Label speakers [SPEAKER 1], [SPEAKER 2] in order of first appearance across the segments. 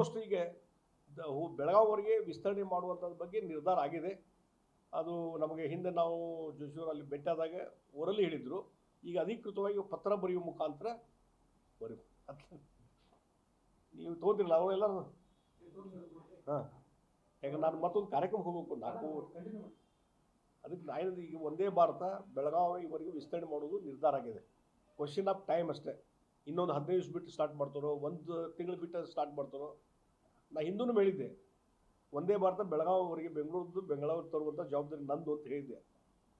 [SPEAKER 1] Almost ಈಗ ಬೆಳಗಾವಿವರೆಗೆ ವಿಸ್ತರಣೆ ಮಾಡುವಂಥದ್ರ ಬಗ್ಗೆ ನಿರ್ಧಾರ ಆಗಿದೆ. ಅದು ನಮಗೆ ಹಿಂದೆ ನಾವು ಜೋಶೂರಲ್ಲಿ ಭೇಟಿಯಾದಾಗ ಊರಲ್ಲಿ ಹೇಳಿದರು. ಈಗ ಅಧಿಕೃತವಾಗಿ ಪತ್ರ ಬರೆಯುವ ಮುಖಾಂತರ ಬರೀ ನೀವು ತೊಗೊಂತಿರಲ್ಲ ಅವರೆಲ್ಲರೂ? ಹಾಂ. ಯಾಕಂದ್ರೆ ನಾನು ಮತ್ತೊಂದು ಕಾರ್ಯಕ್ರಮ ಹೋಗಬೇಕು, ನಾಲ್ಕು ಅದಕ್ಕೆ ನಾನು ಈಗ ಒಂದೇ ಭಾರತ ಬೆಳಗಾವಿವರೆಗೆ ವಿಸ್ತರಣೆ ಮಾಡೋದು ನಿರ್ಧಾರ ಆಗಿದೆ. ಕ್ವಶನ್ ಆಫ್ ಟೈಮ್ ಅಷ್ಟೇ. ಇನ್ನೊಂದು ಹದಿನೈದು ದಿವಸ ಬಿಟ್ಟು ಸ್ಟಾರ್ಟ್ ಮಾಡ್ತಾರೋ, ಒಂದು ತಿಂಗಳು ಬಿಟ್ಟು ಸ್ಟಾರ್ಟ್ ಮಾಡ್ತಾರೋ, ನಾ ಹಿಂದೂ ಹೇಳಿದ್ದೆ. ಒಂದೇ ಭಾರತ, ಬೆಳಗಾವಿವರೆಗೆ ಬೆಂಗಳೂರು ಬೆಂಗಳೂರು ತರುವಂಥ ಜವಾಬ್ದಾರಿ ನಂದು ಅಂತ ಹೇಳಿದ್ದೆ.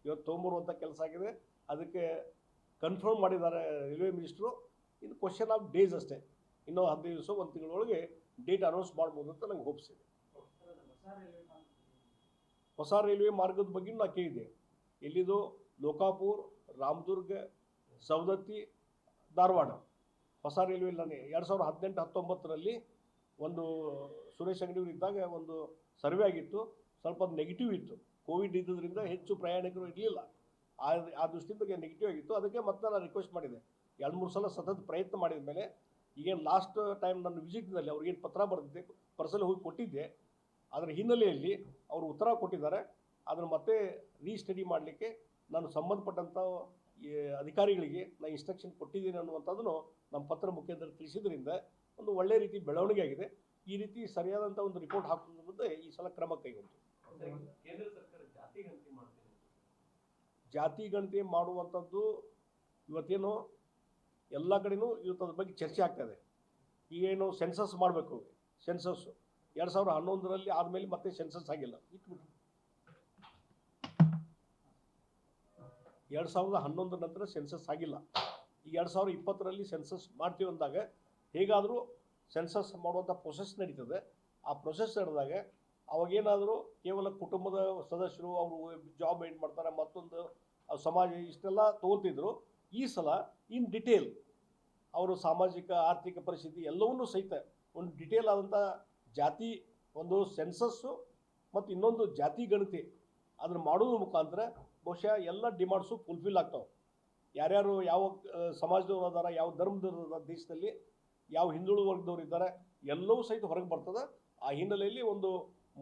[SPEAKER 1] ಇವತ್ತು ತೊಗೊಂಬರುವಂಥ ಕೆಲಸ ಆಗಿದೆ. ಅದಕ್ಕೆ ಕನ್ಫರ್ಮ್ ಮಾಡಿದ್ದಾರೆ ರೈಲ್ವೆ ಮಿನಿಸ್ಟ್ರು ಇನ್ನು ಕ್ವಶನ್ ಆಫ್ ಡೇಸ್ ಅಷ್ಟೇ. ಇನ್ನೊಂದು ಹದಿನೈದು ದಿವಸ, ಒಂದು ತಿಂಗಳೊಳಗೆ ಡೇಟ್ ಅನೌನ್ಸ್ ಮಾಡ್ಬೋದು ಅಂತ ನಂಗೆ ಇದೆ. ಹೊಸ ರೈಲ್ವೆ ಮಾರ್ಗದ ಬಗ್ಗೆ ನಾ ಕೇಳಿದೆ ಎಲ್ಲಿದು? ಲೋಕಾಪುರ್, ರಾಮದುರ್ಗ, ಸವದತ್ತಿ, ಧಾರವಾಡ. ಹೊಸ ರೈಲ್ವೆ ನಾನು ಎರಡು ಸಾವಿರದ ಹದಿನೆಂಟು, ಹತ್ತೊಂಬತ್ತರಲ್ಲಿ ಒಂದು ಸುರೇಶ್ ಅಂಗಡಿಯವರು ಇದ್ದಾಗ ಒಂದು ಸರ್ವೆ ಆಗಿತ್ತು. ಸ್ವಲ್ಪ ನೆಗೆಟಿವ್ ಇತ್ತು. ಕೋವಿಡ್ ಇದ್ದುದರಿಂದ ಹೆಚ್ಚು ಪ್ರಯಾಣಿಕರು ಇರಲಿಲ್ಲ. ಆ ಆ ದೃಷ್ಟಿಯಿಂದ ನೆಗೆಟಿವ್ ಆಗಿತ್ತು. ಅದಕ್ಕೆ ಮತ್ತೆ ನಾನು ರಿಕ್ವೆಸ್ಟ್ ಮಾಡಿದೆ. ಎರಡು, ಮೂರು ಸಲ ಸತತ ಪ್ರಯತ್ನ ಮಾಡಿದ ಮೇಲೆ ಈಗೇನು ಲಾಸ್ಟ್ ಟೈಮ್ ನನ್ನ ವಿಸಿಟ್ನಲ್ಲಿ ಅವ್ರಿಗೇನು ಪತ್ರ ಬರೆದಿದ್ದೆ ಪರ್ಸಲ್ಲಿ ಹೋಗಿ ಕೊಟ್ಟಿದ್ದೆ. ಅದರ ಹಿನ್ನೆಲೆಯಲ್ಲಿ ಅವರು ಉತ್ತರ ಕೊಟ್ಟಿದ್ದಾರೆ. ಅದನ್ನು ಮತ್ತೆ ರೀಸ್ಟಡಿ ಮಾಡಲಿಕ್ಕೆ ನಾನು ಸಂಬಂಧಪಟ್ಟಂಥ ಅಧಿಕಾರಿಗಳಿಗೆ ನಾನು ಇನ್ಸ್ಟ್ರಕ್ಷನ್ ಕೊಟ್ಟಿದ್ದೀನಿ ಅನ್ನುವಂಥದ್ದನ್ನು ನಮ್ಮ ಪತ್ರ ಮುಖೇಂದ್ರ ತಿಳಿಸಿದ್ರಿಂದ ಒಂದು ಒಳ್ಳೆ ರೀತಿ ಬೆಳವಣಿಗೆ ಆಗಿದೆ. ಈ ರೀತಿ ಸರಿಯಾದಂಥ ಒಂದು ರಿಪೋರ್ಟ್ ಹಾಕೋದ್ರ ಮುಂದೆ ಈ ಸಲ ಕ್ರಮ ಕೈಗೊಂಡು
[SPEAKER 2] ಜಾತಿ ಗಣತಿ ಮಾಡ್ತೀನಿ
[SPEAKER 1] ಜಾತಿ ಗಣತಿ ಮಾಡುವಂಥದ್ದು ಇವತ್ತೇನು ಎಲ್ಲ ಕಡೆನೂ ಇವತ್ತು ಅದ್ರ ಬಗ್ಗೆ ಚರ್ಚೆ ಆಗ್ತದೆ ಈಗೇನು ಸೆನ್ಸಸ್ ಮಾಡಬೇಕು. ಸೆನ್ಸಸ್ಸು ಎರಡು ಸಾವಿರದ ಹನ್ನೊಂದರಲ್ಲಿ ಆದಮೇಲೆ ಮತ್ತೆ ಸೆನ್ಸಸ್ ಆಗಿಲ್ಲ. ಇಟ್ಬಿಟ್ಟು. ಎರಡು ಸಾವಿರದ ಹನ್ನೊಂದರ ನಂತರ ಸೆನ್ಸಸ್ ಆಗಿಲ್ಲ. ಈಗ ಎರಡು ಸಾವಿರದ ಇಪ್ಪತ್ತರಲ್ಲಿ ಸೆನ್ಸಸ್ ಮಾಡ್ತೀವಿ ಅಂದಾಗ ಹೇಗಾದರೂ ಸೆನ್ಸಸ್ ಮಾಡುವಂಥ ಪ್ರೊಸೆಸ್ ನಡೀತದೆ. ಆ ಪ್ರೊಸೆಸ್ ನಡೆದಾಗ ಅವಾಗೇನಾದರೂ ಕೇವಲ ಕುಟುಂಬದ ಸದಸ್ಯರು ಅವರು ಜಾಬ್ ಏನು ಮಾಡ್ತಾರೆ, ಮತ್ತೊಂದು ಸಮಾಜ ಇಷ್ಟೆಲ್ಲ ತೋರ್ತಿದ್ರು ಈ ಸಲ ಇನ್ ಡಿಟೇಲ್ ಅವರು ಸಾಮಾಜಿಕ, ಆರ್ಥಿಕ ಪರಿಸ್ಥಿತಿ ಎಲ್ಲವನ್ನೂ ಸಹಿತ ಒಂದು ಡಿಟೇಲ್ ಆದಂಥ ಜಾತಿ, ಒಂದು ಸೆನ್ಸಸ್ಸು ಮತ್ತು ಇನ್ನೊಂದು ಜಾತಿ ಗಣತಿ ಅದನ್ನು ಮಾಡೋದ್ರ ಮುಖಾಂತರ ಬಹುಶಃ ಎಲ್ಲ ಡಿಮಾಂಡ್ಸು ಫುಲ್ಫಿಲ್ ಆಗ್ತಾವೆ. ಯಾರ್ಯಾರು ಯಾವ ಸಮಾಜದವ್ರು ಅದಾರ, ಯಾವ ಧರ್ಮದವ್ರು ಅದಾರ, ದೇಶದಲ್ಲಿ ಯಾವ ಹಿಂದುಳಿದ ವರ್ಗದವ್ರು ಇದ್ದಾರೆ, ಎಲ್ಲವೂ ಸಹಿತ ಹೊರಗೆ ಬರ್ತದೆ. ಆ ಹಿನ್ನೆಲೆಯಲ್ಲಿ ಒಂದು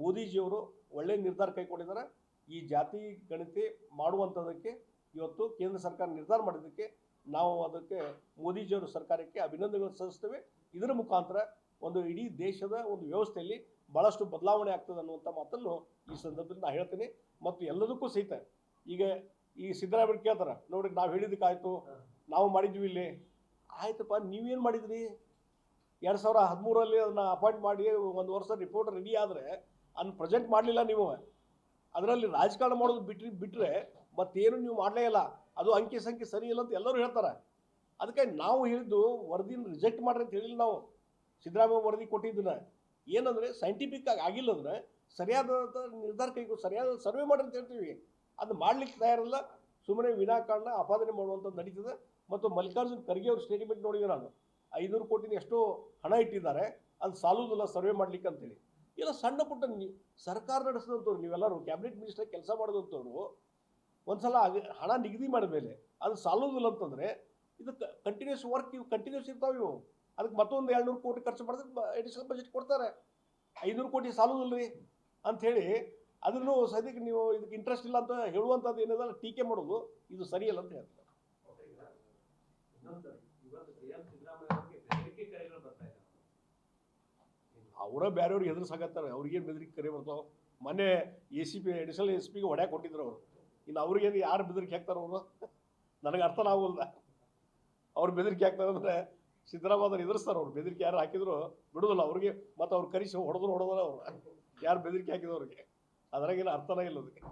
[SPEAKER 1] ಮೋದಿಜಿಯವರು ಒಳ್ಳೆಯ ನಿರ್ಧಾರ ಕೈಗೊಂಡಿದ್ದಾರೆ. ಈ ಜಾತಿ ಗಣತಿ ಮಾಡುವಂಥದ್ದಕ್ಕೆ ಇವತ್ತು ಕೇಂದ್ರ ಸರ್ಕಾರ ನಿರ್ಧಾರ ಮಾಡಿದ್ದಕ್ಕೆ ನಾವು ಅದಕ್ಕೆ ಮೋದಿಜಿಯವರ ಸರ್ಕಾರಕ್ಕೆ ಅಭಿನಂದನೆಗಳು ಸಲ್ಲಿಸ್ತೇವೆ. ಇದರ ಮುಖಾಂತರ ಒಂದು ಇಡೀ ದೇಶದ ಒಂದು ವ್ಯವಸ್ಥೆಯಲ್ಲಿ ಭಾಳಷ್ಟು ಬದಲಾವಣೆ ಆಗ್ತದೆ ಅನ್ನುವಂಥ ಮಾತನ್ನು ಈ ಸಂದರ್ಭದಲ್ಲಿ ನಾನು ಹೇಳ್ತೀನಿ. ಮತ್ತು ಎಲ್ಲದಕ್ಕೂ ಸಹಿತ ಈಗ ಈ ಸಿದ್ದರಾಮಯ್ಯ ಕೇಳ್ತಾರೆ ನೋಡಿ ನಾವು ಹೇಳಿದ್ದಕ್ಕಾಯ್ತು ನಾವು ಮಾಡಿದ್ವಿ ಇಲ್ಲಿ. ಆಯ್ತಪ್ಪ ನೀವೇನು ಮಾಡಿದ್ರಿ? ಎರಡು ಸಾವಿರ ಹದಿಮೂರಲ್ಲಿ ಅದನ್ನ ಅಪಾಯಿಂಟ್ ಮಾಡಿ ಒಂದು ವರ್ಷ ರಿಪೋರ್ಟ್ ರೆಡಿ ಆದರೆ ಅದನ್ನ ಪ್ರೆಸೆಂಟ್ ಮಾಡಲಿಲ್ಲ ನೀವು. ಅದರಲ್ಲಿ ರಾಜಕಾರಣ ಮಾಡೋದು ಬಿಟ್ರಿ ಬಿಟ್ಟರೆ ಮತ್ತೇನು ನೀವು ಮಾಡಲೇ ಇಲ್ಲ. ಅದು ಅಂಕಿ ಸಂಖ್ಯೆ ಸರಿ ಇಲ್ಲ ಅಂತ ಎಲ್ಲರೂ ಹೇಳ್ತಾರೆ. ಅದಕ್ಕೆ ನಾವು ಹೇಳಿದ್ದು ವರದಿನ ರಿಜೆಕ್ಟ್ ಮಾಡ್ರಿ ಅಂತ ಹೇಳಿಲ್ಲ ನಾವು. ಸಿದ್ದರಾಮಯ್ಯ ವರದಿ ಕೊಟ್ಟಿದ್ದನ್ನ. ಏನಂದರೆ ಸೈಂಟಿಫಿಕ್ ಆಗಿ ಆಗಿಲ್ಲ ಅಂದ್ರೆ ಸರಿಯಾದ ನಿರ್ಧಾರ ಕೈಗೂ ಸರಿಯಾದ ಸರ್ವೆ ಮಾಡ್ರಿ ಅಂತ ಹೇಳ್ತೀವಿ. ಅದು ಮಾಡ್ಲಿಕ್ಕೆ ತಯಾರಿಲ್ಲ. ಸುಮ್ಮನೆ ವಿನಾಕಾರಣ ಅಪಾದನೆ ಮಾಡುವಂಥದ್ದು ನಡೀತದೆ. ಮತ್ತು ಮಲ್ಲಿಕಾರ್ಜುನ್ ಖರ್ಗೆ ಅವ್ರ ಸ್ಟೇಟ್ಮೆಂಟ್ ನೋಡಿದೆ ನಾನು. ಐನೂರು ಕೋಟಿನ ಎಷ್ಟೋ ಹಣ ಇಟ್ಟಿದ್ದಾರೆ. ಅದು ಸಾಲುವುದಿಲ್ಲ ಸರ್ವೆ ಮಾಡ್ಲಿಕ್ಕೆ ಅಂತೇಳಿ. ಇಲ್ಲ ಸಣ್ಣ ಪುಟ್ಟ ಸರ್ಕಾರ ನಡೆಸಿದಂಥವ್ರು, ನೀವೆಲ್ಲರೂ ಕ್ಯಾಬಿನೆಟ್ ಮಿನಿಸ್ಟರ್ ಕೆಲಸ ಮಾಡಿದಂಥವ್ರು, ಒಂದ್ಸಲ ಹಣ ನಿಗದಿ ಮಾಡಿದ ಮೇಲೆ ಅದು ಸಾಲುವುದಿಲ್ಲ ಅಂತಂದರೆ ಇದು ಕಂಟಿನ್ಯೂಸ್ ವರ್ಕ್ ಇವು ಕಂಟಿನ್ಯೂಸ್ ಇರ್ತಾವೆ ಇವು. ಅದಕ್ಕೆ ಮತ್ತೊಂದು ಎರಡುನೂರು ಕೋಟಿ ಖರ್ಚು ಮಾಡಿದ್ರೆ ಎಡಿಷನಲ್ ಬಜೆಟ್ ಕೊಡ್ತಾರೆ. ಐನೂರು ಕೋಟಿ ಸಾಲುವುದಿಲ್ಲ ರೀ ಅಂಥೇಳಿ ಅದನ್ನು ಸದ್ಯಕ್ಕೆ ನೀವು ಇದಕ್ಕೆ ಇಂಟ್ರೆಸ್ಟ್ ಇಲ್ಲ ಅಂತ ಹೇಳುವಂಥದ್ದು ಏನಿದೆ ಟೀಕೆ ಮಾಡೋದು ಇದು ಸರಿಯಲ್ಲ ಅಂತ ಹೇಳ್ತಾರೆ
[SPEAKER 2] ಅವರಿಗೆ
[SPEAKER 1] ಅವರ ಬೇರೆಯವ್ರಿಗೆ ಹೆದರ್ಸಾಕತ್ತಾರೆ ಅವ್ರಿಗೇನು ಬೆದರಿಕೆ ಕರೆ ಬರ್ತಾವೆ? ಮೊನ್ನೆ A C P additional S ಪಿಗೆ ಹೊಡ್ಯಾಕ್ ಕೊಟ್ಟಿದ್ರು ಅವರು. ಇನ್ನು ಅವ್ರಿಗೇನು ಯಾರು ಬೆದರಿಕೆ ಹಾಕ್ತಾರೆ ಅವರು? ನನಗೆ ಅರ್ಥನ ಆಗೋಲ್ಲ ಅವ್ರು ಬೆದರಿಕೆ ಹಾಕ್ತಾರೆ ಅಂದರೆ ಸಿದ್ದರಾಮಯ್ಯ ಎದುರಿಸ್ತಾರೆ ಅವ್ರು. ಬೆದರಿಕೆ ಯಾರು ಹಾಕಿದ್ರು ಬಿಡೋದಿಲ್ಲ ಅವ್ರಿಗೆ ಮತ್ತು ಅವ್ರು ಕರೆಸಿ ಹೊಡೆದ್ರು ಹೊಡೆದ್ರೆ ಅವ್ರು. ಯಾರು ಬೆದರಿಕೆ ಹಾಕಿದವ್ರಿಗೆ ಅದ್ರಾಗೇನು ಅರ್ಥನೇ ಇಲ್ಲ ಅದಕ್ಕೆ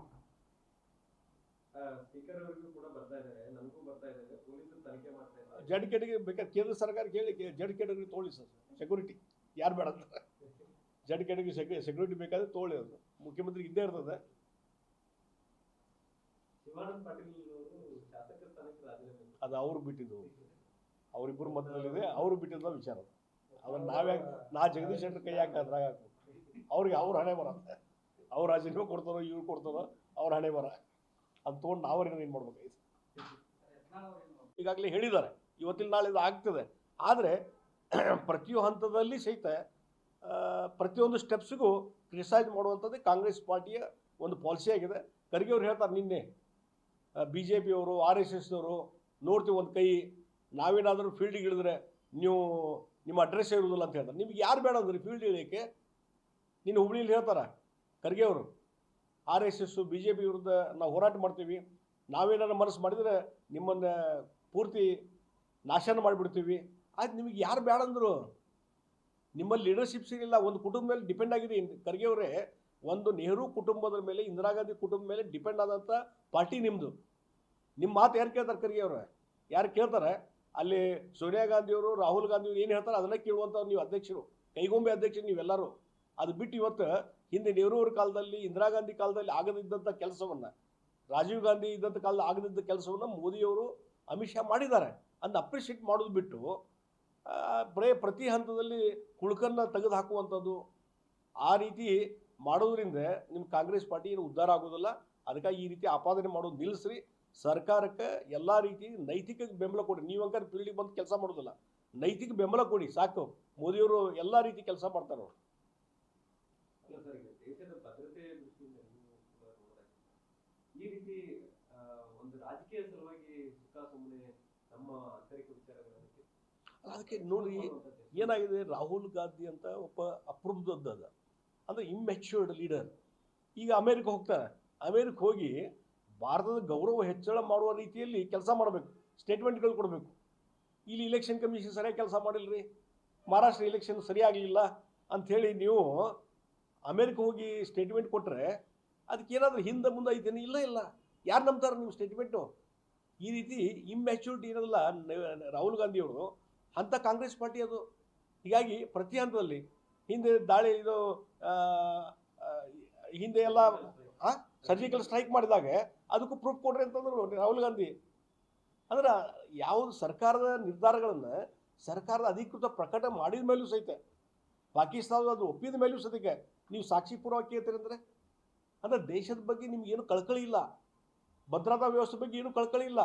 [SPEAKER 1] ಜಡ್ ಕೆಟಗಿ ಬೇಕಾದ್ರೆ ಕೇಂದ್ರ ಸರ್ಕಾರ ಕೇಳಿ ಜಡ್ ಕೆಟಗರಿ ತೋಳಿ ಸರ್ ಸೆಕ್ಯೂರಿಟಿ ಯಾರು ಬೇಡ ಅಂತ. ಜಡ್ ಕೆಟಗರಿ ಸೆಕ್ಯೂರಿಟಿ ಬೇಕಾದ್ರೆ ತೋಳಿ ಅದು. ಮುಖ್ಯಮಂತ್ರಿ ಇದ್ದೇ ಇರ್ತದೆ. ಅದು ಅವ್ರು ಬಿಟ್ಟಿದ್ದು. ಅವರಿಬ್ಬರು ಮಧ್ಯದಲ್ಲಿದೆ ಅವರು ಬಿಟ್ಟಿದ್ದ ವಿಚಾರ ಅದನ್ನ ನಾವ್ಯಾಕೆ ನಾ ಜಗದೀಶ್ ಶೆಟ್ಟರ್ ಕೈ ಯಾಕೆ ಅದ್ರಾಗ ಅವ್ರಿಗೆ ಅವ್ರ ಹಣೆ ಬರ ಅವ್ರು ರಾಜೀನಾಮೆ ಕೊಡ್ತಾರೋ, ಇವ್ರು ಕೊಡ್ತಾರೋ, ಅವ್ರ ಹಣೆ ಬರ. ಅದು ತೊಗೊಂಡು ನಾವ್ರೇನು ಏನು ಮಾಡ್ಬೇಕಾಯ್ತು ಈಗಾಗಲೇ ಹೇಳಿದ್ದಾರೆ. ಇವತ್ತಿನ ನಾಳೆ ಇದು ಆಗ್ತದೆ. ಆದರೆ ಪ್ರತಿಯೊಂದು ಹಂತದಲ್ಲಿ ಸಹಿತ ಪ್ರತಿಯೊಂದು ಸ್ಟೆಪ್ಸಿಗೂ ಕ್ರಿಟಿಸೈಸ್ ಮಾಡುವಂಥದ್ದೇ ಕಾಂಗ್ರೆಸ್ ಪಾರ್ಟಿಯ ಒಂದು ಪಾಲಿಸಿ ಆಗಿದೆ. ಖರ್ಗೆ ಅವ್ರು ಹೇಳ್ತಾರೆ ನಿನ್ನೆ ಬಿ ಜೆ ಪಿಯವರು ಆರ್ ಎಸ್ ಎಸ್ನವರು ನೋಡ್ತೀವಿ ಒಂದು ಕೈ, ನಾವೇನಾದರೂ ಫೀಲ್ಡಿಗೆ ಇಳಿದ್ರೆ ನೀವು ನಿಮ್ಮ ಅಡ್ರೆಸ್ ಇರೋದಿಲ್ಲ ಅಂತ ಹೇಳ್ತಾರೆ. ನಿಮ್ಗೆ ಯಾರು ಬೇಡ ಅಂದ್ರೆ ಫೀಲ್ಡ್ ಇಳಿಯೋಕ್ಕೆ? ನೀನು ಹುಬ್ಳಿಲಿ ಹೇಳ್ತಾರೆ? ಖರ್ಗೆ ಅವರು R S S B J P ವಿರುದ್ಧ ನಾವು ಹೋರಾಟ ಮಾಡ್ತೀವಿ. ನಾವೇನಾದ್ರು ಮನಸ್ಸು ಮಾಡಿದರೆ ನಿಮ್ಮನ್ನು ಪೂರ್ತಿ ನಾಶನ ಮಾಡಿಬಿಡ್ತೀವಿ. ಆಯ್ತು ನಿಮಗೆ ಯಾರು ಬೇಡ ಅಂದರು? ನಿಮ್ಮಲ್ಲಿ ಲೀಡರ್ಶಿಪ್ ಸಿಗಲಿಲ್ಲ, ಒಂದು ಕುಟುಂಬ ಮೇಲೆ ಡಿಪೆಂಡ್ ಆಗಿದೆ. ಖರ್ಗೆ ಅವರೇ, ಒಂದು ನೆಹರು ಕುಟುಂಬದ ಮೇಲೆ, ಇಂದಿರಾ ಗಾಂಧಿ ಕುಟುಂಬದ ಮೇಲೆ ಡಿಪೆಂಡ್ ಆದಂಥ ಪಾರ್ಟಿ ನಿಮ್ಮದು ನಿಮ್ಮ ಮಾತು ಯಾರು ಕೇಳ್ತಾರೆ ಖರ್ಗೆ ಅವ್ರೆ? ಯಾರು ಕೇಳ್ತಾರೆ? ಅಲ್ಲಿ ಸೋನಿಯಾ ಗಾಂಧಿಯವರು ರಾಹುಲ್ ಗಾಂಧಿಯವರು ಏನು ಹೇಳ್ತಾರೆ ಅದನ್ನೇ ಕೇಳುವಂಥ ನೀವು ಅಧ್ಯಕ್ಷರು, ಕೈಗೊಂಬೆ ಅಧ್ಯಕ್ಷರು ನೀವೆಲ್ಲರೂ. ಅದು ಬಿಟ್ಟು ಇವತ್ತು ಹಿಂದೆ ನೆಹರು ಅವ್ರ ಕಾಲದಲ್ಲಿ, ಇಂದಿರಾ ಗಾಂಧಿ ಕಾಲದಲ್ಲಿ ಆಗದಿದ್ದಂಥ ಕೆಲಸವನ್ನು, ರಾಜೀವ್ ಗಾಂಧಿ ಇದ್ದಂಥ ಕಾಲದಲ್ಲಿ ಆಗದಿದ್ದ ಕೆಲಸವನ್ನು ಮೋದಿಯವರು ಅಮಿತ್ ಶಾ ಮಾಡಿದ್ದಾರೆ. ಅದನ್ನ ಅಪ್ರಿಷಿಯೇಟ್ ಮಾಡೋದು ಬಿಟ್ಟು ಬರೇ ಪ್ರತಿ ಹಂತದಲ್ಲಿ ಕುಳುಕನ್ನು ತೆಗೆದು ಹಾಕುವಂಥದ್ದು ಆ ರೀತಿ ಮಾಡೋದ್ರಿಂದ ನಿಮ್ಮ ಕಾಂಗ್ರೆಸ್ ಪಾರ್ಟಿ ಏನು ಉದ್ಧಾರ ಆಗೋದಿಲ್ಲ. ಅದಕ್ಕಾಗಿ ಈ ರೀತಿ ಆಪಾದನೆ ಮಾಡೋದು ನಿಲ್ಲಿಸ್ರಿ ಸರ್ಕಾರಕ್ಕೆ ಎಲ್ಲ ರೀತಿ ನೈತಿಕ ಬೆಂಬಲ ಕೊಡಿ. ನೀವು ಹಂಗಾರೆ ಫೀಲ್ಡಿಗೆ ಬಂದು ಕೆಲಸ ಮಾಡೋದಿಲ್ಲ. ನೈತಿಕ ಬೆಂಬಲ ಕೊಡಿ, ಸಾಕು. ಮೋದಿಯವರು ಎಲ್ಲ ರೀತಿ ಕೆಲಸ ಮಾಡ್ತಾರೆ ಅವ್ರು.
[SPEAKER 2] ಸರ್ ಈಗ ದೇಶದ ಭದ್ರತೆ ದೃಷ್ಟಿಯಿಂದ ಈ ರೀತಿ ಒಂದು ರಾಜಕೀಯ ಸಲುವಾಗಿ ಸುಮ್ಮನೆ ನಮ್ಮ ಆಂತರಿಕ ವಿಚಾರಗಳನ್ನು
[SPEAKER 1] ಅದಕ್ಕೆ ನೋಡಿ ಏನಾಗಿದೆ? ರಾಹುಲ್ ಗಾಂಧಿ ಅಂತ ಒಬ್ಬ ಅಪ್ರೂವ್ದದ್ದು ಅಂದ್ರೆ ಇಮ್ಮೆಚ್ಯೂರ್ಡ್ ಲೀಡರ್ ಈಗ ಅಮೇರಿಕ ಹೋಗ್ತಾರೆ ಅಮೇರಿಕ ಹೋಗಿ ಭಾರತದ ಗೌರವ ಹೆಚ್ಚಳ ಮಾಡುವ ರೀತಿಯಲ್ಲಿ ಕೆಲಸ ಮಾಡಬೇಕು. ಸ್ಟೇಟ್ಮೆಂಟ್ಗಳು ಕೊಡಬೇಕು. ಇಲ್ಲಿ ಇಲೆಕ್ಷನ್ ಕಮಿಷನ್ ಸರಿಯಾಗಿ ಕೆಲಸ ಮಾಡಿಲ್ರಿ? ಮಹಾರಾಷ್ಟ್ರ ಇಲೆಕ್ಷನ್ ಸರಿಯಾಗಲಿಲ್ಲ ಅಂಥೇಳಿ ನೀವು ಅಮೇರಿಕ ಹೋಗಿ ಸ್ಟೇಟ್ಮೆಂಟ್ ಕೊಟ್ಟರೆ ಅದಕ್ಕೆ ಏನಾದರೂ ಹಿಂದೆ ಮುಂದೆ ಐತೇನು ಇಲ್ಲ ಇಲ್ಲ. ಯಾರು ನಂಬ್ತಾರೆ ನೀವು ಸ್ಟೇಟ್ಮೆಂಟು ಈ ರೀತಿ ಇಮ್ಯಾಚ್ಯೂರಿಟಿ ಇರೋದಿಲ್ಲ ರಾಹುಲ್ ಗಾಂಧಿಯವರು, ಅಂಥ ಕಾಂಗ್ರೆಸ್ ಪಾರ್ಟಿ ಅದು. ಹೀಗಾಗಿ ಪ್ರತಿ ಹಂತದಲ್ಲಿ ಹಿಂದೆ ದಾಳಿ ಇದು ಹಿಂದೆ ಎಲ್ಲ ಸರ್ಜಿಕಲ್ ಸ್ಟ್ರೈಕ್ ಮಾಡಿದಾಗ ಅದಕ್ಕೂ ಪ್ರೂಫ್ ಕೊಡ್ರಿ ಅಂತಂದ್ರು ರಾಹುಲ್ ಗಾಂಧಿ. ಅಂದ್ರೆ ಯಾವುದು ಸರ್ಕಾರದ ನಿರ್ಧಾರಗಳನ್ನು ಸರ್ಕಾರದ ಅಧಿಕೃತ ಪ್ರಕಟ ಮಾಡಿದ ಮೇಲೂ ಸಹಿತ, ಪಾಕಿಸ್ತಾನದ ಅದು ಒಪ್ಪಿದ ಮೇಲೂ ಸಹಿತ ನೀವು ಸಾಕ್ಷಿ ಪೂರ್ವಕ್ಕೆ ಕೇಳ್ತೀರಿ ಅಂದರೆ? ಅಂದ್ರೆ ದೇಶದ ಬಗ್ಗೆ ನಿಮಗೇನು ಕಳ್ಕಳಿ ಇಲ್ಲ. ಭದ್ರತಾ ವ್ಯವಸ್ಥೆ ಬಗ್ಗೆ ಏನು ಕಳ್ಕಳಿ ಇಲ್ಲ.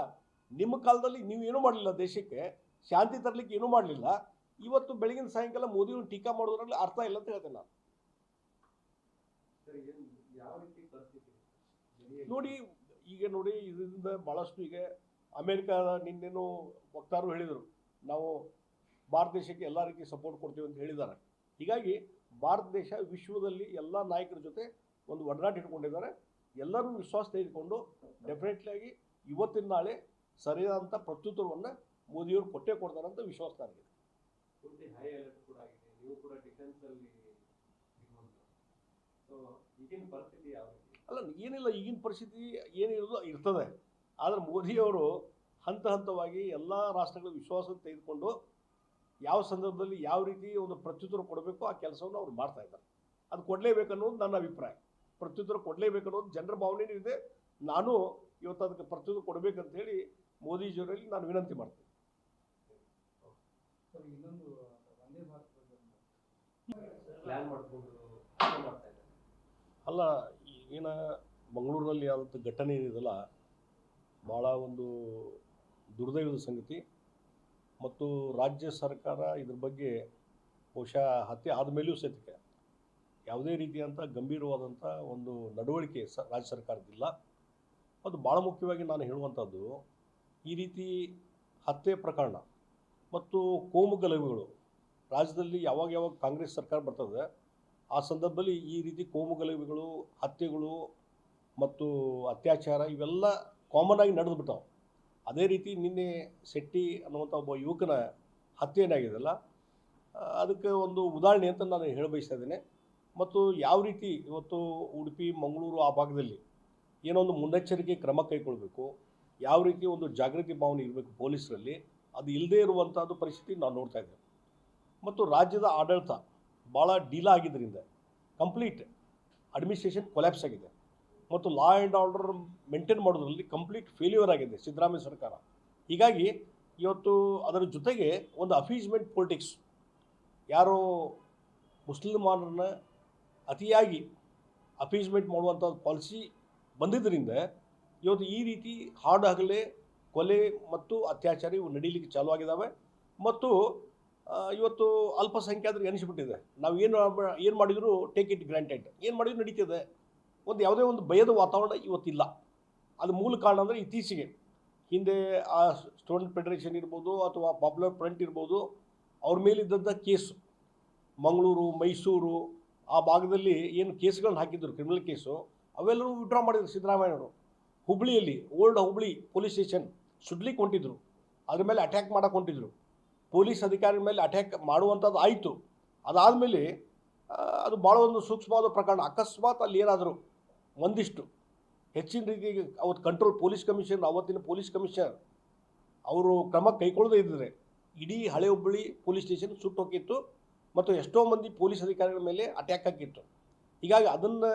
[SPEAKER 1] ನಿಮ್ಮ ಕಾಲದಲ್ಲಿ ನೀವು ಏನೂ ಮಾಡಲಿಲ್ಲ ದೇಶಕ್ಕೆ? ಶಾಂತಿ ತರಲಿಕ್ಕೆ ಏನೂ ಮಾಡಲಿಲ್ಲ? ಇವತ್ತು ಬೆಳಗಿನ ಸಾಯಂಕಾಲ ಮೋದಿಯವ್ರು ಟೀಕಾ ಮಾಡೋದ್ರಲ್ಲಿ ಅರ್ಥ ಇಲ್ಲ ಅಂತ ಹೇಳ್ತೇನೆ ನಾನು. ನೋಡಿ, ಈಗ ನೋಡಿ, ಇದರಿಂದ ಭಾಳಷ್ಟು ಈಗ ಅಮೇರಿಕಾದ ನಿನ್ನೇನು ವಕ್ತಾರರು ಹೇಳಿದರು. ನಾವು ಭಾರತ ದೇಶಕ್ಕೆ ಎಲ್ಲ ರೀತಿ ಸಪೋರ್ಟ್ ಕೊಡ್ತೀವಿ ಅಂತ ಹೇಳಿದ್ದಾರೆ. ಹೀಗಾಗಿ ಭಾರತ ದೇಶ ವಿಶ್ವದಲ್ಲಿ ಎಲ್ಲ ನಾಯಕರ ಜೊತೆ ಒಂದು ಒಡನಾಟ ಇಟ್ಕೊಂಡಿದ್ದಾರೆ. ಎಲ್ಲರೂ ವಿಶ್ವಾಸ ತೆಗೆದುಕೊಂಡು ಡೆಫಿನೆಟ್ಲಿಯಾಗಿ ಇವತ್ತಿನ ನಾಳೆ ಸರಿಯಾದಂಥ ಪ್ರತ್ಯುತ್ತರವನ್ನು ಮೋದಿಯವರು ಕೊಟ್ಟೇ ಕೊಡ್ತಾರೆ ಅಂತ ವಿಶ್ವಾಸ
[SPEAKER 2] ನನಗಿದೆ. ಅಲ್ಲ
[SPEAKER 1] ಏನಿಲ್ಲ ಈಗಿನ ಪರಿಸ್ಥಿತಿ ಏನಿರೋದು ಇರ್ತದೆ. ಆದರೆ ಮೋದಿಯವರು ಹಂತ ಹಂತವಾಗಿ ಎಲ್ಲ ರಾಷ್ಟ್ರಗಳ ವಿಶ್ವಾಸ ತೆಗೆದುಕೊಂಡು ಯಾವ ಸಂದರ್ಭದಲ್ಲಿ ಯಾವ ರೀತಿ ಒಂದು ಪ್ರತ್ಯುತ್ತರ ಕೊಡಬೇಕು ಆ ಕೆಲಸವನ್ನು ಅವ್ರು ಮಾಡ್ತಾ ಇದ್ದಾರೆ. ಅದು ಕೊಡಲೇಬೇಕು ಅನ್ನೋದು ನನ್ನ ಅಭಿಪ್ರಾಯ. ಪ್ರತ್ಯುತ್ತರ ಕೊಡಲೇಬೇಕು ಅನ್ನೋದು ಜನರ ಭಾವನೆಯೂ ಇದೆ. ನಾನು ಇವತ್ತು ಅದಕ್ಕೆ ಪ್ರತ್ಯುತ್ತರ ಕೊಡಬೇಕಂತ ಹೇಳಿ ಮೋದಿಜಿಯವರಲ್ಲಿ ನಾನು ವಿನಂತಿ ಮಾಡ್ತೀನಿ. ಅಲ್ಲ ಈಗಿನ ಮಂಗಳೂರಿನಲ್ಲಿ ಆದಂಥ ಘಟನೆ ಏನಿದೆಯಲ್ಲ ಭಾಳ ಒಂದು ದುರ್ದೈವದ ಸಂಗತಿ. ಮತ್ತು ರಾಜ್ಯ ಸರ್ಕಾರ ಇದ್ರ ಬಗ್ಗೆ ಬಹುಶಃ ಹತ್ಯೆ ಆದಮೇಲೂ ಸಹಿತ ಯಾವುದೇ ರೀತಿಯಂಥ ಗಂಭೀರವಾದಂಥ ಒಂದು ನಡವಳಿಕೆ ಸ, ರಾಜ್ಯ ಸರ್ಕಾರದಿಲ್ಲ ಅದು ಭಾಳ ಮುಖ್ಯವಾಗಿ ನಾನು ಹೇಳುವಂಥದ್ದು ಈ ರೀತಿ ಹತ್ಯೆ ಪ್ರಕರಣ ಮತ್ತು ಕೋಮು ಗಲಭೆಗಳು ರಾಜ್ಯದಲ್ಲಿ ಯಾವಾಗ ಯಾವಾಗ ಕಾಂಗ್ರೆಸ್ ಸರ್ಕಾರ ಬರ್ತದೆ, ಆ ಸಂದರ್ಭದಲ್ಲಿ ಈ ರೀತಿ ಕೋಮು ಗಲಭೆಗಳು, ಹತ್ಯೆಗಳು ಮತ್ತು ಅತ್ಯಾಚಾರ ಇವೆಲ್ಲ ಕಾಮನ್ ಆಗಿ ನಡೆದು ಬಿಟ್ಟಾವೆ ಅದೇ ರೀತಿ ನಿನ್ನೆ ಶೆಟ್ಟಿ ಅನ್ನುವಂಥ ಒಬ್ಬ ಯುವಕನ ಹತ್ಯೆ ಏನಾಗಿದೆಯಲ್ಲ ಅದಕ್ಕೆ ಒಂದು ಉದಾಹರಣೆ ಅಂತ ನಾನು ಹೇಳ ಬಯಸ್ತಾ ಇದ್ದೇನೆ. ಮತ್ತು ಯಾವ ರೀತಿ ಇವತ್ತು ಉಡುಪಿ, ಮಂಗಳೂರು ಆ ಭಾಗದಲ್ಲಿ ಏನೋ ಒಂದು ಮುನ್ನೆಚ್ಚರಿಕೆ ಕ್ರಮ ಕೈಗೊಳ್ಳಬೇಕು ಯಾವ ರೀತಿ ಒಂದು ಜಾಗೃತಿ ಭಾವನೆ ಇರಬೇಕು ಪೊಲೀಸರಲ್ಲಿ, ಅದು ಇಲ್ಲದೇ ಇರುವಂಥದ್ದು ಪರಿಸ್ಥಿತಿ ನಾವು ನೋಡ್ತಾ ಇದ್ದೇವೆ ಮತ್ತು ರಾಜ್ಯದ ಆಡಳಿತ ಭಾಳ ಡೀಲ ಆಗಿದ್ದರಿಂದ, ಕಂಪ್ಲೀಟ್ ಅಡ್ಮಿನಿಸ್ಟ್ರೇಷನ್ ಕೊಲ್ಯಾಪ್ಸ್ ಆಗಿದೆ. ಮತ್ತು ಲಾ ಆ್ಯಂಡ್ ಆರ್ಡರ್ ಮೇಂಟೈನ್ ಮಾಡೋದ್ರಲ್ಲಿ ಕಂಪ್ಲೀಟ್ ಫೇಲ್ಯೂರ್ ಆಗಿದೆ ಸಿದ್ದರಾಮಯ್ಯ ಸರ್ಕಾರ. ಹೀಗಾಗಿ ಇವತ್ತು ಅದರ ಜೊತೆಗೆ ಒಂದು ಅಫೀಸ್ಮೆಂಟ್ ಪೊಲಿಟಿಕ್ಸ್ ಯಾರು ಮುಸ್ಲಿಮಾನರನ್ನ ಅತಿಯಾಗಿ ಅಫೀಸ್ಮೆಂಟ್ ಮಾಡುವಂಥ ಪಾಲಿಸಿ ಬಂದಿದ್ದರಿಂದ ಇವತ್ತು ಈ ರೀತಿ ಹಾಡು ಆಗಲೇ ಕೊಲೆ ಮತ್ತು ಅತ್ಯಾಚಾರ ಇವು ನಡೀಲಿಕ್ಕೆ ಚಾಲೂ ಆಗಿದ್ದಾವೆ ಮತ್ತು ಇವತ್ತು ಅಲ್ಪಸಂಖ್ಯಾತರಿಗೆ ಅನಿಸ್ಬಿಟ್ಟಿದೆ. ನಾವು ಏನು ಏನು ಮಾಡಿದರೂ ಟೇಕ್ ಇಟ್ ಗ್ರಾಂಟೆಡ್ ಏನು ಮಾಡಿದ್ರು ನಡೀತಿದೆ. ಒಂದು ಯಾವುದೇ ಒಂದು ಭಯದ ವಾತಾವರಣ ಇವತ್ತಿಲ್ಲ. ಅದು ಮೂಲ ಕಾರಣ ಅಂದರೆ ಇತ್ತೀಚೆಗೆ ಹಿಂದೆ ಆ ಸ್ಟೂಡೆಂಟ್ ಫೆಡರೇಷನ್ ಇರ್ಬೋದು ಅಥವಾ ಪಾಪ್ಯುಲರ್ ಫ್ರಂಟ್ ಇರ್ಬೋದು ಅವ್ರ ಮೇಲಿದ್ದಂಥ ಕೇಸು. ಮಂಗಳೂರು, ಮೈಸೂರು, ಆ ಭಾಗದಲ್ಲಿ ಏನು ಕೇಸ್ಗಳನ್ನ ಹಾಕಿದ್ರು ಕ್ರಿಮಿನಲ್ ಕೇಸು ಅವೆಲ್ಲರೂ ವಿಡ್ರಾ ಮಾಡಿದ್ರು ಸಿದ್ದರಾಮಯ್ಯವರು ಹುಬ್ಳಿಯಲ್ಲಿ, ಓಲ್ಡ್ ಹುಬ್ಳಿ ಪೊಲೀಸ್ ಸ್ಟೇಷನ್ ಸುಡ್ಲಿಕ್ಕೆ ಹೊಂಟಿದ್ರು. ಅದ್ರ ಮೇಲೆ ಅಟ್ಯಾಕ್ ಮಾಡೋಕೆ ಹೊಂಟಿದ್ರು. ಪೊಲೀಸ್ ಅಧಿಕಾರಿ ಮೇಲೆ ಅಟ್ಯಾಕ್ ಮಾಡುವಂಥದ್ದು ಆಯಿತು. ಅದಾದಮೇಲೆ ಅದು ಭಾಳ ಒಂದು ಸೂಕ್ಷ್ಮವಾದ ಪ್ರಕರಣ. ಅಕಸ್ಮಾತ್ ಅಲ್ಲಿ ಏನಾದರೂ ಒಂದಿಷ್ಟು. ಹೆಚ್ಚಿನ ರೀತಿಗೆ ಅವತ್ತು ಕಂಟ್ರೋಲ್ ಪೊಲೀಸ್ ಕಮಿಷನ್ ಅವತ್ತಿನ ಪೊಲೀಸ್ ಕಮಿಷನರ್ ಅವರು ಕ್ರಮ ಕೈಗೊಳ್ಳದೇ ಇದ್ದರೆ ಇಡೀ ಹಳೆ ಹುಬ್ಬಳ್ಳಿ ಪೊಲೀಸ್ ಸ್ಟೇಷನ್ ಸುಟ್ಟೋಗಿತ್ತು ಮತ್ತು ಎಷ್ಟೋ ಮಂದಿ ಪೊಲೀಸ್ ಅಧಿಕಾರಿಗಳ ಮೇಲೆ ಅಟ್ಯಾಕ್ ಆಗಿತ್ತು ಹೀಗಾಗಿ ಅದನ್ನು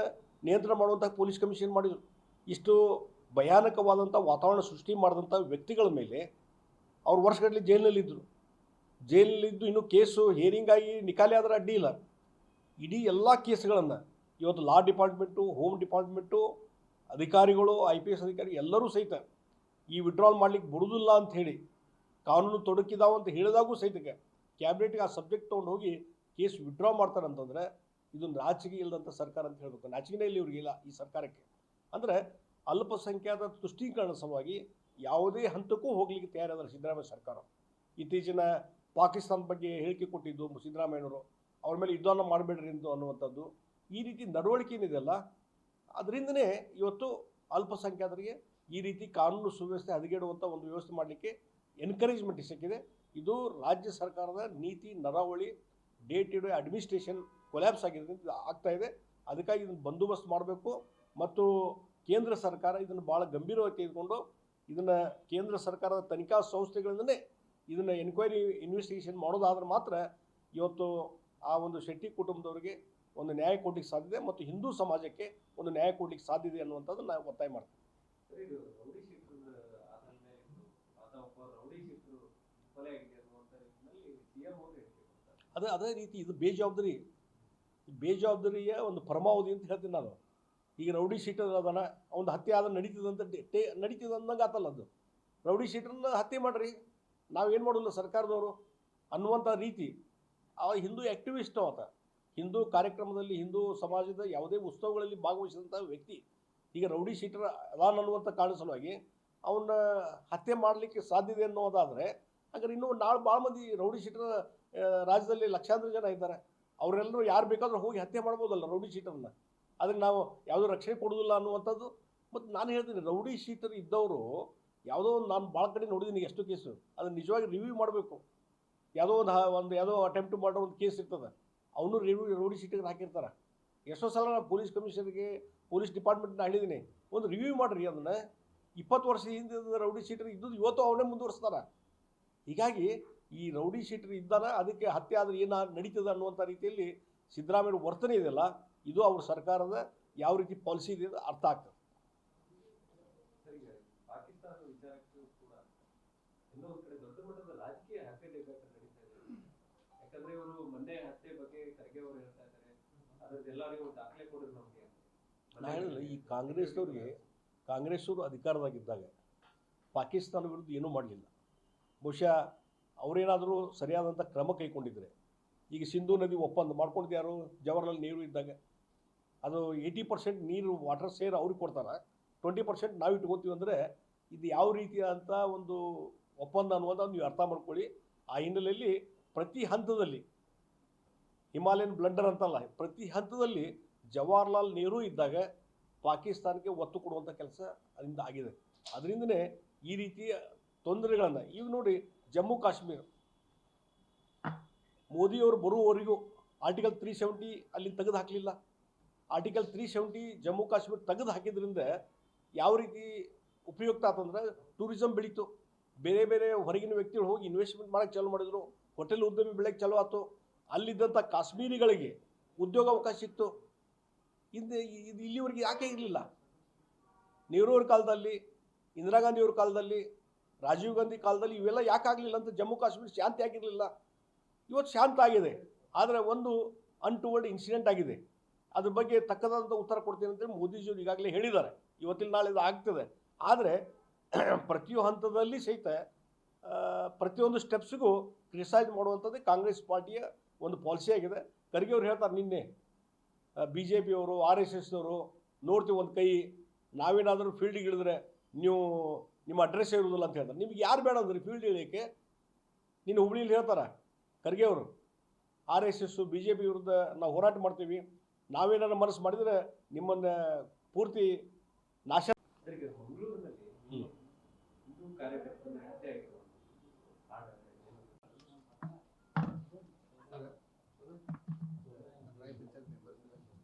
[SPEAKER 1] ನಿಯಂತ್ರಣ ಮಾಡುವಂಥ ಪೊಲೀಸ್ ಕಮಿಷನ್ ಮಾಡಿದರು. ಇಷ್ಟು ಭಯಾನಕವಾದಂಥ ವಾತಾವರಣ ಸೃಷ್ಟಿ ಮಾಡಿದಂಥ ವ್ಯಕ್ತಿಗಳ ಮೇಲೆ ಅವ್ರು ವರ್ಷಗಟ್ಟಲೆ ಜೈಲಿನಲ್ಲಿದ್ದರು ಜೈಲಿನಲ್ಲಿದ್ದು ಇನ್ನೂ ಕೇಸು ಹೇರಿಂಗ್ ಆಗಿ ನಿಖಾಲಿ ಆದ್ರೆ ಅಡ್ಡಿ ಇಲ್ಲ. ಇಡೀ ಎಲ್ಲ ಕೇಸ್ಗಳನ್ನು ಇವತ್ತು ಲಾ ಡಿಪಾರ್ಟ್ಮೆಂಟು ಹೋಮ್ ಡಿಪಾರ್ಟ್ಮೆಂಟು ಅಧಿಕಾರಿಗಳು ಐ ಪಿ ಎಸ್ ಅಧಿಕಾರಿ ಎಲ್ಲರೂ ಸಹಿತ ಈ ವಿಡ್ರಾಲ್ ಮಾಡ್ಲಿಕ್ಕೆ ಬಿಡುವುದಿಲ್ಲ ಅಂತ ಹೇಳಿ ಕಾನೂನು ತೊಡಕಿದಾವ ಅಂತ ಹೇಳಿದಾಗೂ ಸಹಿತಕ್ಕೆ ಕ್ಯಾಬಿನೆಟ್ಗೆ ಆ ಸಬ್ಜೆಕ್ಟ್ ತೊಗೊಂಡು ಹೋಗಿ ಕೇಸ್ ವಿಡ್ರಾ ಮಾಡ್ತಾರೆ ಅಂತಂದರೆ ಇದು ನಾಚಿಕೆ ಇಲ್ಲದಂಥ ಸರ್ಕಾರ ಅಂತ ಹೇಳಬೇಕು. ನಾಚಿಕೆನೇ ಇಲ್ಲ ಇವ್ರಿಗಿಲ್ಲ ಈ ಸರ್ಕಾರಕ್ಕೆ. ಅಂದರೆ ಅಲ್ಪಸಂಖ್ಯಾತ ತುಷ್ಟೀಕರಣ ಸಲುವಾಗಿ ಯಾವುದೇ ಹಂತಕ್ಕೂ ಹೋಗಲಿಕ್ಕೆ ತಯಾರಾದರೆ ಸಿದ್ದರಾಮಯ್ಯ ಸರ್ಕಾರ. ಇತ್ತೀಚಿನ ಪಾಕಿಸ್ತಾನ ಬಗ್ಗೆ ಹೇಳಿಕೆ ಕೊಟ್ಟಿದ್ದು ಸಿದ್ದರಾಮಯ್ಯನವರು. ಅವ್ರ ಮೇಲೆ ಯುದ್ಧವನ್ನು ಮಾಡಬೇಡ್ರಿ ಅಂತ ಅನ್ನುವಂಥದ್ದು. ಈ ರೀತಿ ನಡವಳಿಕೆ ಏನಿದೆಯಲ್ಲ, ಅದರಿಂದನೇ ಇವತ್ತು ಅಲ್ಪಸಂಖ್ಯಾತರಿಗೆ ಈ ರೀತಿ ಕಾನೂನು ಸುವ್ಯವಸ್ಥೆ ಹದಗೆಡುವಂಥ ಒಂದು ವ್ಯವಸ್ಥೆ ಮಾಡಲಿಕ್ಕೆ ಎನ್ಕರೇಜ್ಮೆಂಟ್ ಸಿಕ್ಕಿದೆ ಇದು ರಾಜ್ಯ ಸರ್ಕಾರದ ನೀತಿ ನರಾವಳಿ day to day administration collapse ಆಗಿದೆ ಅಂತ ಆಗ್ತಾ ಇದೆ. ಅದಕ್ಕಾಗಿ ಇದನ್ನು ಬಂದೋಬಸ್ತ್ ಮಾಡಬೇಕು. ಮತ್ತು ಕೇಂದ್ರ ಸರ್ಕಾರ ಇದನ್ನು ಭಾಳ ಗಂಭೀರವಾಗಿ ತೆಗೆದುಕೊಂಡು ಇದನ್ನು ಕೇಂದ್ರ ಸರ್ಕಾರದ ತನಿಖಾ ಸಂಸ್ಥೆಗಳಿಂದನೇ ಇದನ್ನು ಎನ್ಕ್ವೈರಿ ಇನ್ವೆಸ್ಟಿಗೇಷನ್ ಮಾಡೋದಾದ್ರೆ ಮಾತ್ರ ಇವತ್ತು ಆ ಒಂದು ಶೆಟ್ಟಿ ಕುಟುಂಬದವರಿಗೆ ಒಂದು ನ್ಯಾಯ ಕೊಡ್ಲಿಕ್ಕೆ ಸಾಧ್ಯತೆ ಮತ್ತು ಹಿಂದೂ ಸಮಾಜಕ್ಕೆ ಒಂದು ನ್ಯಾಯ ಕೊಡ್ಲಿಕ್ಕೆ ಸಾಧ್ಯತೆ ಅನ್ನುವಂಥದ್ದು ನಾವು ಒತ್ತಾಯ ಮಾಡ್ತೀವಿ. ಅದೇ ಅದೇ ರೀತಿ ಇದು ಬೇಜವಾಬ್ದಾರಿ ಬೇಜವಾಬ್ದಾರಿಯ ಒಂದು ಪರಮಾವಧಿ ಅಂತ ಹೇಳ್ತೀನಿ ನಾನು. ಈಗ ರೌಡಿ ಶೀಟರ್ ಅದನ ಒಂದು ಹತ್ಯೆ ಆದ್ರೆ ನಡೀತದಂತ ಟೇ ನಡೀತದ ಅಂದಂಗೆ ಆತಲ್ಲ ಅದು. ರೌಡಿ ಶೀಟರ್ನ ಹತ್ಯೆ ಮಾಡ್ರಿ ನಾವೇನು ಮಾಡೋಲ್ಲ ಸರ್ಕಾರದವರು ಅನ್ನುವಂಥ ರೀತಿ ಆ ಹಿಂದೂ ಆ್ಯಕ್ಟಿವಿಸ್ಟ್ ಆತ. ಹಿಂದೂ ಕಾರ್ಯಕ್ರಮದಲ್ಲಿ ಹಿಂದೂ ಸಮಾಜದ ಯಾವುದೇ ಉತ್ಸವಗಳಲ್ಲಿ ಭಾಗವಹಿಸಿದಂಥ ವ್ಯಕ್ತಿ, ಈಗ ರೌಡಿ ಶೀಟರ್ ಅದಾನ ಅನ್ನುವಂಥ ಕಾರಣ ಸಲುವಾಗಿ ಅವನ್ನ ಹತ್ಯೆ ಮಾಡಲಿಕ್ಕೆ ಸಾಧ್ಯತೆ ಅನ್ನೋದಾದರೆ ಹಾಗಾದ್ರೆ ಇನ್ನೂ ನಾಳೆ ಭಾಳ ಮಂದಿ ರೌಡಿ ಶೀಟರ್ ರಾಜ್ಯದಲ್ಲಿ ಲಕ್ಷಾಂತರ ಜನ ಇದ್ದಾರೆ. ಅವರೆಲ್ಲರೂ ಯಾರು ಬೇಕಾದರೂ ಹೋಗಿ ಹತ್ಯೆ ಮಾಡ್ಬೋದಲ್ಲ ರೌಡಿ ಶೀಟರ್ನ ಅದಕ್ಕೆ ನಾವು ಯಾವುದೂ ರಕ್ಷಣೆ ಕೊಡೋದಿಲ್ಲ ಅನ್ನುವಂಥದ್ದು. ಮತ್ತು ನಾನು ಹೇಳ್ತೀನಿ, ರೌಡಿ ಶೀಟರ್ ಇದ್ದವರು ಯಾವುದೋ ಒಂದು ನಾನು ಭಾಳ ಕಡೆ ನೋಡಿದ್ದೀನಿ ಎಷ್ಟು ಕೇಸು. ಅದನ್ನು ನಿಜವಾಗಿ ರಿವ್ಯೂ ಮಾಡಬೇಕು. ಯಾವುದೋ ಒಂದು ಒಂದು ಯಾವುದೋ ಅಟೆಂಪ್ಟ್ ಮಾಡೋ ಒಂದು ಕೇಸ್ ಇರ್ತದೆ. ಅವನು ರಿವ್ಯೂ ರೌಡಿ ಸೀಟಿಗೆ ಹಾಕಿರ್ತಾರೆ. ಎಷ್ಟೋ ಸಲ ನಾನು ಪೊಲೀಸ್ ಕಮಿಷನರ್ಗೆ ಪೊಲೀಸ್ ಡಿಪಾರ್ಟ್ಮೆಂಟ್ನ ಹೇಳಿದ್ದೀನಿ ಒಂದು ರಿವ್ಯೂ ಮಾಡಿರಿ ಅದನ್ನು. ಇಪ್ಪತ್ತು ವರ್ಷ ಹಿಂದೆ ರೌಡಿ ಶೀಟರ್ ಇದ್ದದ್ದು ಇವತ್ತು ಅವನೇ ಮುಂದುವರಿಸ್ತಾರ. ಹೀಗಾಗಿ ಈ ರೌಡಿ ಶೀಟರ್ ಇದ್ದಾನ, ಅದಕ್ಕೆ ಹತ್ಯೆ ಆದರೆ ಏನು ನಡೀತದೆ ಅನ್ನುವಂಥ ರೀತಿಯಲ್ಲಿ ಸಿದ್ದರಾಮಯ್ಯ ವರ್ತನೆ ಇದೆಯಲ್ಲ, ಇದು ಅವ್ರ ಸರ್ಕಾರದ ಯಾವ ರೀತಿ ಪಾಲಿಸಿ ಇದೆ ಅರ್ಥ ಆಗ್ತದೆ.
[SPEAKER 2] ರಾಜಕೀಯ ಯಾಕಂದ್ರೆ ಇವರು ಮೊನ್ನೆ ಹತ್ಯೆ ಬಗ್ಗೆ ಖರ್ಗೆ ಅವರು ಹೇಳ್ತಾ ಇದ್ದಾರೆ. ದಾಖಲೆ ನಮಗೆ
[SPEAKER 1] ನಾ ಹೇಳಿದ್ರೆ ಈ ಕಾಂಗ್ರೆಸ್ನವ್ರಿಗೆ ಕಾಂಗ್ರೆಸ್ಸವರು ಅಧಿಕಾರದಾಗಿದ್ದಾಗ ಪಾಕಿಸ್ತಾನ ವಿರುದ್ಧ ಏನೂ ಮಾಡಲಿಲ್ಲ. ಬಹುಶಃ ಅವರೇನಾದರೂ ಸರಿಯಾದಂಥ ಕ್ರಮ ಕೈಗೊಂಡಿದ್ರೆ. ಈಗ ಸಿಂಧೂ ನದಿ ಒಪ್ಪಂದ ಮಾಡ್ಕೊಂಡಿದ್ದು ಯಾರು? ಜವಾಹರ್ಲಾಲ್ ನೆಹರು ಇದ್ದಾಗ. ಅದು ಏಯ್ಟಿ ಪರ್ಸೆಂಟ್ ನೀರು ವಾಟರ್ ಸೇರ್ ಅವ್ರಿಗೆ ಕೊಡ್ತಾರೆ. ಟ್ವೆಂಟಿ ಪರ್ಸೆಂಟ್ ನಾವು ಇಟ್ಕೊತೀವಿ ಅಂದರೆ ಇದು ಯಾವ ರೀತಿಯಾದಂಥ ಒಂದು ಒಪ್ಪಂದ ಅನ್ನುವಂಥ ನೀವು ಅರ್ಥ ಮಾಡ್ಕೊಳ್ಳಿ. ಆ ಹಿನ್ನೆಲೆಯಲ್ಲಿ ಪ್ರತಿ ಹಂತದಲ್ಲಿ ಹಿಮಾಲಯನ್ ಬ್ಲಂಡರ್ ಅಂತಲ್ಲ, ಪ್ರತಿ ಹಂತದಲ್ಲಿ ಜವಾಹರ್ಲಾಲ್ ನೆಹರು ಇದ್ದಾಗ ಪಾಕಿಸ್ತಾನಕ್ಕೆ ಒತ್ತು ಕೊಡುವಂಥ ಕೆಲಸ ಅದರಿಂದ ಆಗಿದೆ. ಅದರಿಂದನೇ ಈ ರೀತಿಯ ತೊಂದರೆಗಳನ್ನು ಈಗ ನೋಡಿ ಜಮ್ಮು ಕಾಶ್ಮೀರ. ಮೋದಿಯವರು ಬರುವವರೆಗೂ ಆರ್ಟಿಕಲ್ ತ್ರೀ ಸೆವೆಂಟಿ ಅಲ್ಲಿ ತೆಗೆದು ಹಾಕಲಿಲ್ಲ article three seventy Jammu Kashmir ತೆಗೆದು ಹಾಕಿದ್ರಿಂದ ಯಾವ ರೀತಿ ಉಪಯುಕ್ತ ಆತಂದ್ರೆ ಟೂರಿಸಂ ಬೆಳೀತು. ಬೇರೆ ಬೇರೆ ಹೊರಗಿನ ವ್ಯಕ್ತಿಗಳು ಹೋಗಿ ಇನ್ವೆಸ್ಟ್ಮೆಂಟ್ ಮಾಡಕ್ಕೆ ಚಾಲು ಮಾಡಿದ್ರು. ಹೋಟೆಲ್ ಉದ್ಯಮಿ ಬೆಳೆಗೆ ಚಾಲು ಆಯಿತು ಅಲ್ಲಿದ್ದಂಥ ಕಾಶ್ಮೀರಿಗಳಿಗೆ ಉದ್ಯೋಗ ಅವಕಾಶ ಇತ್ತು. ಹಿಂದೆ ಇದು ಇಲ್ಲಿವರೆಗೆ ಯಾಕೆ ಇರಲಿಲ್ಲ? ನೆಹರೂರ ಕಾಲದಲ್ಲಿ, ಇಂದಿರಾ ಗಾಂಧಿಯವ್ರ ಕಾಲದಲ್ಲಿ, ರಾಜೀವ್ ಗಾಂಧಿ ಕಾಲದಲ್ಲಿ ಇವೆಲ್ಲ ಯಾಕೆ ಆಗಲಿಲ್ಲ ಅಂತ ಜಮ್ಮು ಕಾಶ್ಮೀರ ಶಾಂತಿ ಆಗಿರಲಿಲ್ಲ? ಇವತ್ತು ಶಾಂತ ಆಗಿದೆ. ಆದರೆ ಒಂದು ಅನ್ಟುವರ್ಡ್ ಇನ್ಸಿಡೆಂಟ್ ಆಗಿದೆ. ಅದ್ರ ಬಗ್ಗೆ ತಕ್ಕದಾದಂಥ ಉತ್ತರ ಕೊಡ್ತೀನಿ ಅಂತೇಳಿ ಮೋದಿಜಿಯವರು ಈಗಾಗಲೇ ಹೇಳಿದ್ದಾರೆ. ಇವತ್ತಿನ ನಾಳೆ ಇದು ಆಗ್ತದೆ. ಆದರೆ ಪ್ರತಿಯೊಂದು ಹಂತದಲ್ಲಿ ಸಹಿತ ಪ್ರತಿಯೊಂದು ಸ್ಟೆಪ್ಸಿಗೂ ಕ್ರಿಟಿಸೈಸ್ ಮಾಡುವಂಥದ್ದು ಕಾಂಗ್ರೆಸ್ ಪಾರ್ಟಿಯ ಒಂದು ಪಾಲಿಸಿ ಆಗಿದೆ. ಖರ್ಗೆ ಅವರು ಹೇಳ್ತಾರೆ ನಿನ್ನೆ ಬಿ ಜೆ ಪಿಯವರು ಆರ್ ಎಸ್ ಎಸ್ನವರು ನೋಡ್ತೀವಿ ಒಂದು ಕೈ, ನಾವೇನಾದರೂ ಫೀಲ್ಡಿಗೆ ಇಳಿದ್ರೆ ನೀವು ನಿಮ್ಮ ಅಡ್ರೆಸ್ ಇರುವುದಿಲ್ಲ ಅಂತ ಹೇಳ್ತಾರೆ. ನಿಮ್ಗೆ ಯಾರು ಬೇಡ ಅಂದ್ರೆ ಫೀಲ್ಡ್ ಇಳಿಯೋಕ್ಕೆ? ನೀನು ಹುಬ್ಳಿಲಿ ಹೇಳ್ತಾರೆ ಖರ್ಗೆ ಅವರು R S S B J P ವಿರುದ್ಧ ನಾವು ಹೋರಾಟ ಮಾಡ್ತೀವಿ. ನಾವೇನಾದ್ರು ಮನಸ್ಸು ಮಾಡಿದರೆ ನಿಮ್ಮನ್ನು ಪೂರ್ತಿ ನಾಶ
[SPEAKER 2] ಸರ್, ಈಗ ಮಂಗಳೂರಿನಲ್ಲಿ
[SPEAKER 1] ಹ್ಮ್.
[SPEAKER 2] ಹಿಂದೂ ಕಾರ್ಯಕರ್ತರ ಹತ್ಯೆ ಏನು?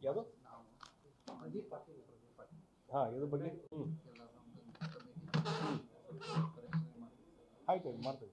[SPEAKER 1] ಯಾವುದು? ಹಾಂ ಇದ್ರ ಬಗ್ಗೆ? ಆಯ್ತು ಆಯ್ತು ಮಾಡ್ತೀವಿ.